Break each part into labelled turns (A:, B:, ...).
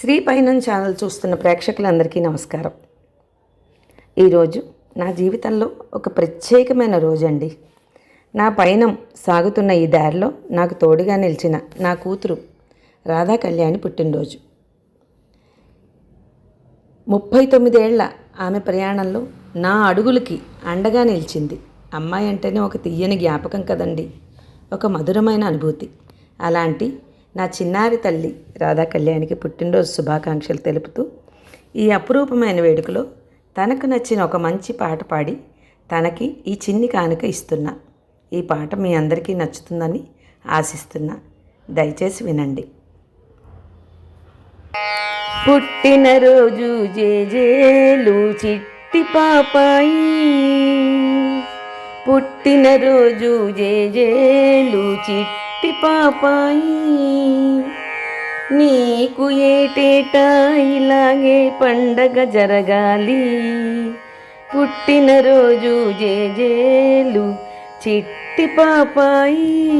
A: Shri పైనం channel చూస్తున్న ప్రేక్షకులందరికీ నమస్కారం. ఈరోజు నా జీవితంలో ఒక ప్రత్యేకమైన రోజండి. నా పయనం సాగుతున్న ఈ దారిలో నాకు తోడుగా నిలిచిన నా కూతురు రాధా కళ్యాణి పుట్టినరోజు. ముప్పై తొమ్మిదేళ్ళ ఆమె ప్రయాణంలో నా అడుగులకి అండగా నిలిచింది. అమ్మాయి అంటేనే ఒక తీయని జ్ఞాపకం కదండి. ఒక మధురమైన అనుభూతి. అలాంటి నా చిన్నారి తల్లి రాధా కళ్యాణికి పుట్టినరోజు శుభాకాంక్షలు తెలుపుతూ ఈ అపురూపమైన వేడుకలో తనకు నచ్చిన ఒక మంచి పాట పాడి తనకి ఈ చిన్ని కానుక ఇస్తున్నా. ఈ పాట మీ అందరికీ నచ్చుతుందని ఆశిస్తున్నా. దయచేసి వినండి. పుట్టినరోజు జేజేలు చిట్టి పాపాయి. పుట్టినరోజు జేజేలు చిట్టి పాపాయి. నీకు ఏటేటా ఇలాగే పండగ జరగాలి. పుట్టినరోజు జేజేలు చిట్టి పాపాయి.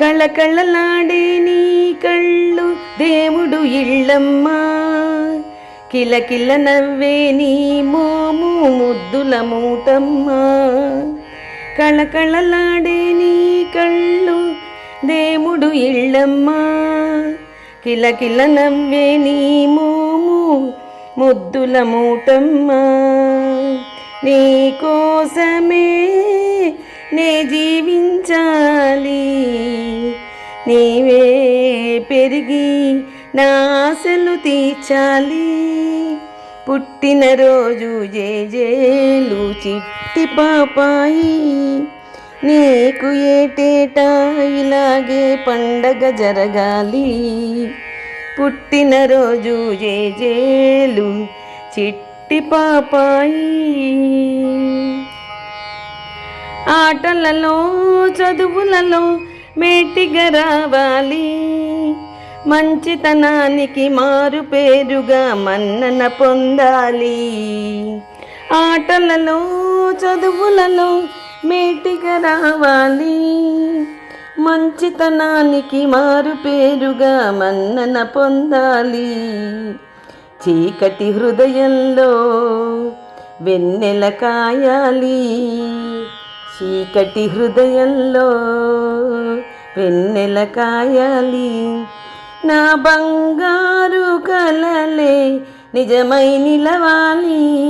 A: కళకళలాడే నీ కళ్ళు దేవుడు ఇళ్ళమ్మా. కిలకిల నవ్వే నీ మోము ముద్దుల మూటమ్మా కళకళలాడే నీ కళ్ళు దేవుడు ఇళ్ళమ్మా. కిలకిల నవ్వే నీ మోము ముద్దుల మూటమ్మా. నీ కోసమే నే జీవించాలి. నీవే పెరిగి నా ఆశలు తీర్చాలి. పుట్టినరోజు జేజేలు చిట్టి పాపాయి. నీకు ఏటేటా ఇలాగే పండగ జరగాలి. పుట్టినరోజు జేజేలు చిట్టి పాపాయి. ఆటలలో చదువులలో మేటిగా రావాలి. మంచితనానికి మారు పేరుగా మన్నన పొందాలి. ఆటలలో చదువులలో మేటిగా రావాలి. మంచితనానికి మారు పేరుగా మన్నన పొందాలి. చీకటి హృదయంలో వెన్నెల కాయాలి. చీకటి హృదయంలో వెన్నెల కాయాలి. నా బంగారు కలలే నిజమై నిలవాలి.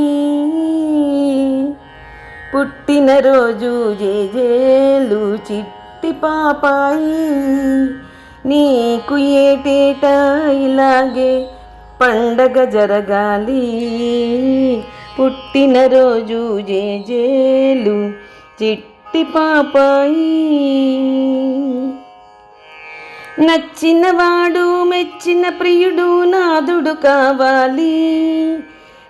A: పుట్టినరోజు జేజేలు చిట్టి పాపాయి. నీకు ఏటేటా ఇలాగే పండగ జరగాలి. పుట్టినరోజు జేజేలు చిట్టి పాపాయి. నచ్చినవాడు మెచ్చిన ప్రియుడు నాదుడు కావాలి.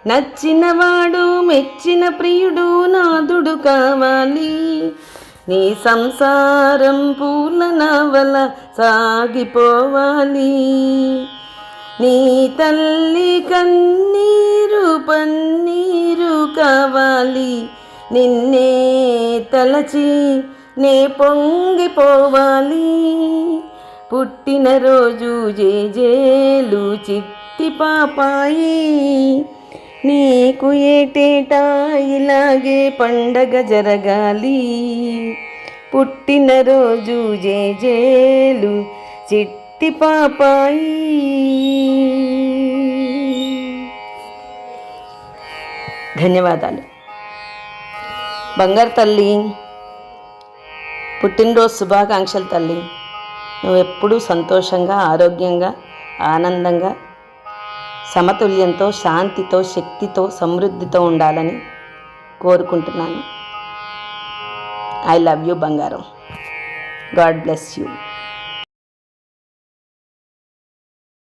A: నచ్చినవాడు మెచ్చిన ప్రియుడు నాదుడు కావాలి. నీ సంసారం పూల నవల సాగిపోవాలి. నీ తల్లి కన్నీరు పన్నీరు కావాలి. నిన్నే తలచి నే పొంగిపోవాలి. పుట్టినరోజు జేజేలు చిట్టి పాపాయి. నీకు ఏటేటా ఇలాగే పండగ జరగాలి. పుట్టినరోజు జేజేలు చిట్టి పాపాయి. ధన్యవాదాలు. బంగారు తల్లి పుట్టినరోజు శుభాకాంక్షలు తల్లి. నువ్వు ఎప్పుడూ సంతోషంగా ఆరోగ్యంగా ఆనందంగా సమతుల్యంతో శాంతితో శక్తితో సమృద్ధితో ఉండాలని కోరుకుంటున్నాను. ఐ లవ్ యూ బంగారం. God bless you